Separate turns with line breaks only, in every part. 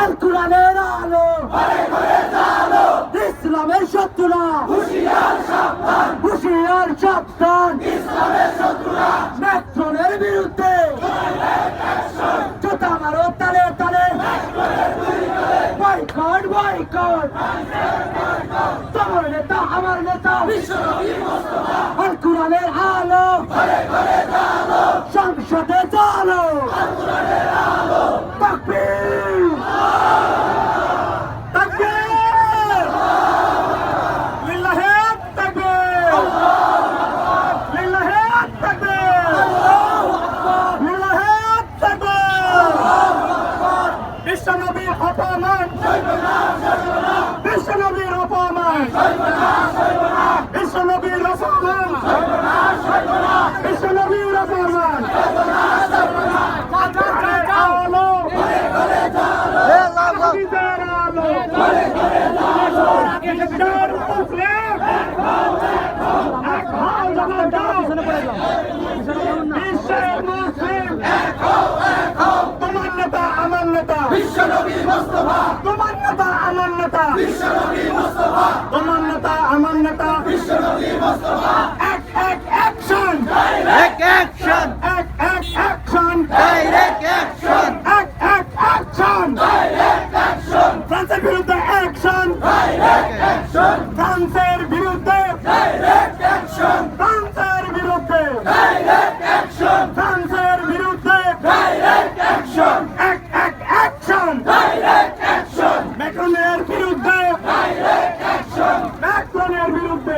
আর কোরআনের আলো। ইসলামের শত্রুরা। হুশিয়ার সাবধান। ম্যাক্রনের বিরুদ্ধে। জুতা মারো তালে তালে। Boycott boycott. তোমার নেতা আমার নেতা। আর কোরআনের আলো। অপমান। অপমান বিশ্বনবীর অপমান। বিশ্বনবীর অপমান। আলোর আলো হাফিজের আলো এক মুসলিম তোমার নেতা আমার নেতা তোমার নেতা আমার নেতা। তোমার নেতা আমার নেতা। এক এক অ্যাকশন
Direct action!
এক এক অ্যাকশন
Direct action!
এক এক অ্যাকশন ফ্রান্সের বিরুদ্ধে অ্যাকশন ফ্রান্সের বিরুদ্ধে ফ্রান্সের বিরুদ্ধে ফ্রান্সের বিরুদ্ধে এক এক অ্যাকশন ম্যাক্রনের বিরুদ্ধে ম্যাক্রনের বিরুদ্ধে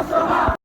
তোমার নেতা আমার নেতা